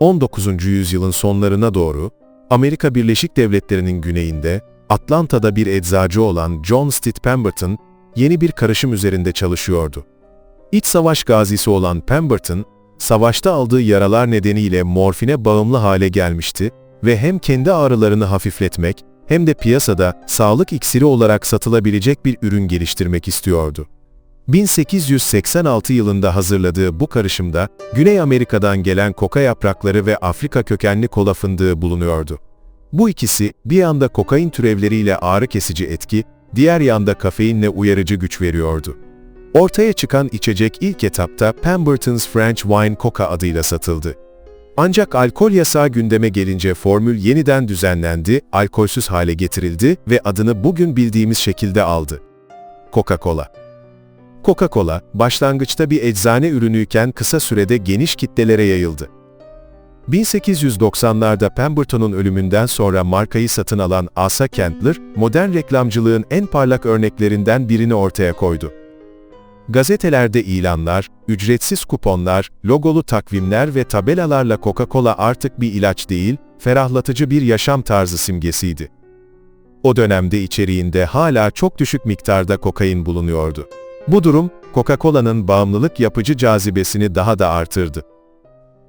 19. yüzyılın sonlarına doğru, Amerika Birleşik Devletleri'nin güneyinde, Atlanta'da bir eczacı olan John Stitt Pemberton, yeni bir karışım üzerinde çalışıyordu. İç savaş gazisi olan Pemberton, savaşta aldığı yaralar nedeniyle morfine bağımlı hale gelmişti ve hem kendi ağrılarını hafifletmek hem de piyasada sağlık iksiri olarak satılabilecek bir ürün geliştirmek istiyordu. 1886 yılında hazırladığı bu karışımda Güney Amerika'dan gelen koka yaprakları ve Afrika kökenli kola fındığı bulunuyordu. Bu ikisi bir yanda kokain türevleriyle ağrı kesici etki, diğer yanda kafeinle uyarıcı güç veriyordu. Ortaya çıkan içecek ilk etapta Pemberton's French Wine Coca adıyla satıldı. Ancak alkol yasağı gündeme gelince formül yeniden düzenlendi, alkolsüz hale getirildi ve adını bugün bildiğimiz şekilde aldı. Coca-Cola Coca-Cola, başlangıçta bir eczane ürünüyken kısa sürede geniş kitlelere yayıldı. 1890'larda Pemberton'un ölümünden sonra markayı satın alan Asa Kentler, modern reklamcılığın en parlak örneklerinden birini ortaya koydu. Gazetelerde ilanlar, ücretsiz kuponlar, logolu takvimler ve tabelalarla Coca-Cola artık bir ilaç değil, ferahlatıcı bir yaşam tarzı simgesiydi. O dönemde içeriğinde hala çok düşük miktarda kokain bulunuyordu. Bu durum, Coca-Cola'nın bağımlılık yapıcı cazibesini daha da artırdı.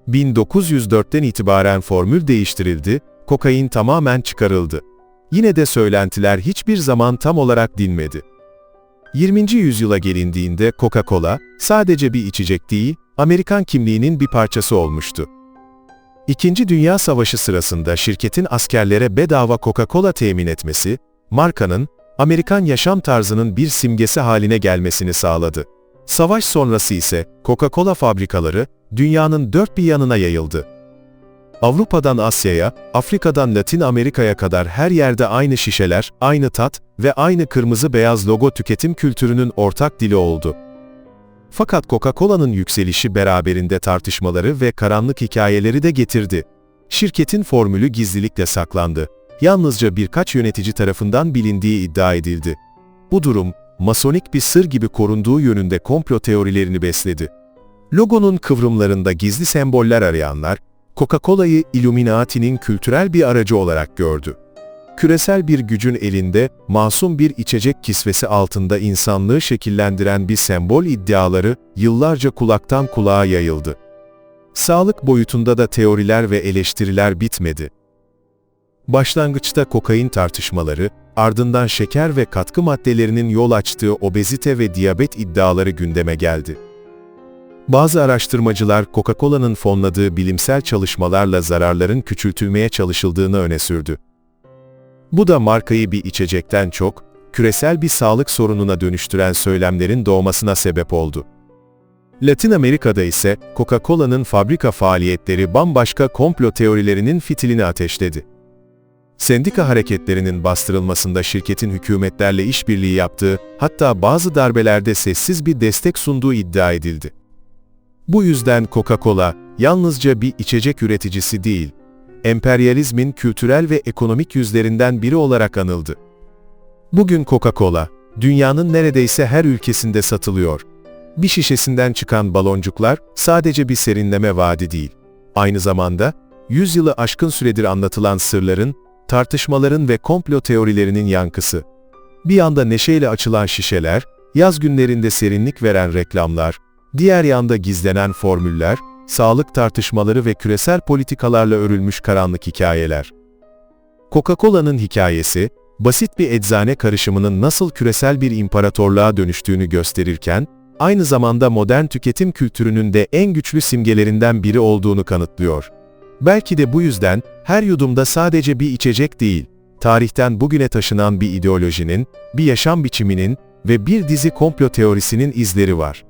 1904'ten itibaren formül değiştirildi, kokain tamamen çıkarıldı. Yine de söylentiler hiçbir zaman tam olarak dinmedi. 20. yüzyıla gelindiğinde Coca-Cola, sadece bir içecek değil, Amerikan kimliğinin bir parçası olmuştu. İkinci Dünya Savaşı sırasında şirketin askerlere bedava Coca-Cola temin etmesi, markanın, Amerikan yaşam tarzının bir simgesi haline gelmesini sağladı. Savaş sonrası ise Coca-Cola fabrikaları dünyanın dört bir yanına yayıldı. Avrupa'dan Asya'ya, Afrika'dan Latin Amerika'ya kadar her yerde aynı şişeler, aynı tat ve aynı kırmızı beyaz logo tüketim kültürünün ortak dili oldu. Fakat Coca-Cola'nın yükselişi beraberinde tartışmaları ve karanlık hikayeleri de getirdi. Şirketin formülü gizlilikle saklandı. Yalnızca birkaç yönetici tarafından bilindiği iddia edildi. Bu durum, masonik bir sır gibi korunduğu yönünde komplo teorilerini besledi. Logonun kıvrımlarında gizli semboller arayanlar, Coca-Cola'yı Illuminati'nin kültürel bir aracı olarak gördü. Küresel bir gücün elinde, masum bir içecek kisvesi altında insanlığı şekillendiren bir sembol iddiaları yıllarca kulaktan kulağa yayıldı. Sağlık boyutunda da teoriler ve eleştiriler bitmedi. Başlangıçta kokain tartışmaları, ardından şeker ve katkı maddelerinin yol açtığı obezite ve diyabet iddiaları gündeme geldi. Bazı araştırmacılar Coca-Cola'nın fonladığı bilimsel çalışmalarla zararların küçültülmeye çalışıldığını öne sürdü. Bu da markayı bir içecekten çok, küresel bir sağlık sorununa dönüştüren söylemlerin doğmasına sebep oldu. Latin Amerika'da ise Coca-Cola'nın fabrika faaliyetleri bambaşka komplo teorilerinin fitilini ateşledi. Sendika hareketlerinin bastırılmasında şirketin hükümetlerle işbirliği yaptığı, hatta bazı darbelerde sessiz bir destek sunduğu iddia edildi. Bu yüzden Coca-Cola, yalnızca bir içecek üreticisi değil, emperyalizmin kültürel ve ekonomik yüzlerinden biri olarak anıldı. Bugün Coca-Cola, dünyanın neredeyse her ülkesinde satılıyor. Bir şişesinden çıkan baloncuklar sadece bir serinleme vaadi değil. Aynı zamanda, 100 yılı aşkın süredir anlatılan sırların, tartışmaların ve komplo teorilerinin yankısı. Bir yanda neşeyle açılan şişeler, yaz günlerinde serinlik veren reklamlar, diğer yanda gizlenen formüller, sağlık tartışmaları ve küresel politikalarla örülmüş karanlık hikayeler. Coca-Cola'nın hikayesi, basit bir eczane karışımının nasıl küresel bir imparatorluğa dönüştüğünü gösterirken, aynı zamanda modern tüketim kültürünün de en güçlü simgelerinden biri olduğunu kanıtlıyor. Belki de bu yüzden, her yudumda sadece bir içecek değil, tarihten bugüne taşınan bir ideolojinin, bir yaşam biçiminin ve bir dizi komplo teorisinin izleri var.